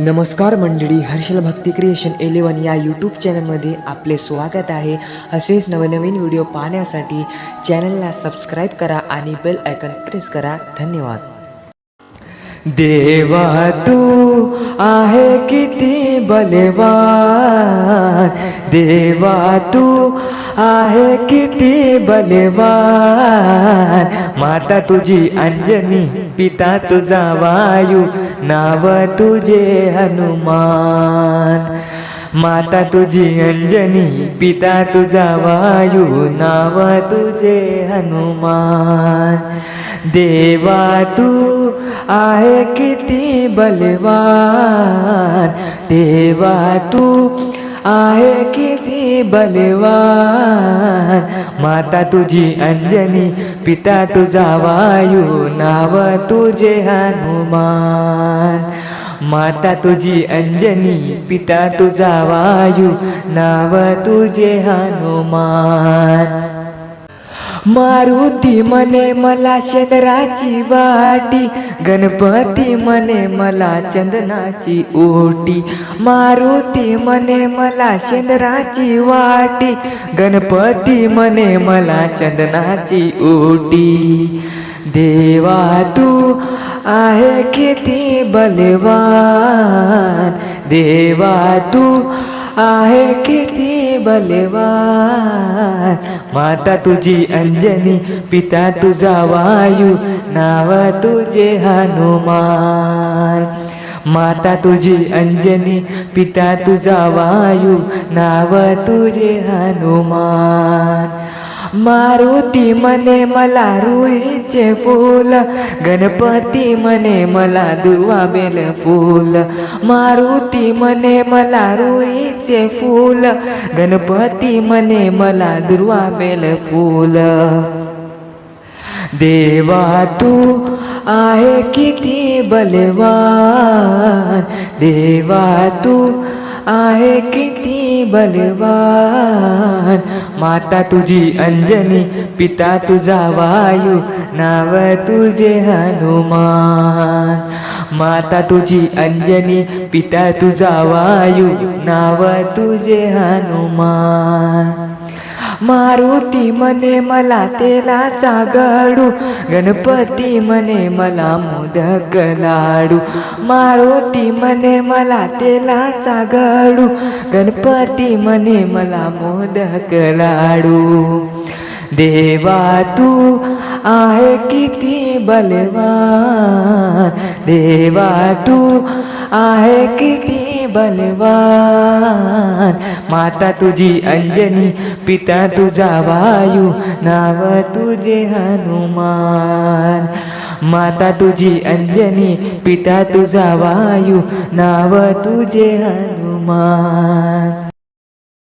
नमस्कार मंडळी Harshal Bhakti creation eleven या यूट्यूब चॅनलमध्ये आपले स्वागत आहे. असेच नवनवीन व्हिडिओ पाहण्यासाठी चॅनलला सबस्क्राईब करा आणि बेल आयकन प्रेस करा. धन्यवाद. देवा तू आहे किती बलवान. देवा तू आहे किती बलवान. माता तुझी अंजनी पिता तुझा वायू. नाव तुझे हनुमान. माता तुझी अंजनी पिता तुझा वायू. नाव तुझे हनुमान. देवा तू आहे किती बलवान. देवा तू आहे किती बलवान. माता तुझी अंजनी पिता तुझा वायू नाव तुझे हनुमान. माता तुझी अंजनी पिता तुझा वायू नाव तुझे हनुमान. मारुती म्हणे मला चंद्राची वाटी. गणपती म्हणे मला चंदनाची ओटी. मारुती म्हणे मला शेंदराची वाटी. गणपती म्हणे मला चंदनाची ओटी. देवा तू आहे किती बलवान. देवा तू आहे किती बलवान माता तुझी अंजनी पिता तुझा वायू नाव तुझे हनुमान. माता तुझी अंजनी पिता तुझा वायू नाव तुझे हनुमान. मारुती म्हणे मला रुईचे फूल. गणपती म्हणे मला दुर्वा बेल फूल. मारुती म्हणे मला रुईचे फूल. गणपती म्हणे मला दुर्वा बेल फूल. देवा तू आहे किती बलवान. देवा तू आहे किती बलवान. माता तुझी अंजनी पिता तुझा वायू नाव तुझे हनुमान. माता तुझी अंजनी पिता तुझा वायू नाव तुझे हनुमान. मारुती म्हणे मला तेलाचा गडू गणपती म्हणे मला मोदक लाडू. मारुती म्हणे मला तेलाचा गडू गणपती म्हणे मला मोदक लाडू. देवा तू आहे किती बलवान. देवा तू आहे किती बलवान. माता तुझी अंजनी पिता तुझा वायू नाव तुझे हनुमान. माता तुझी अंजनी पिता तुझा वायू नाव तुझे हनुमान.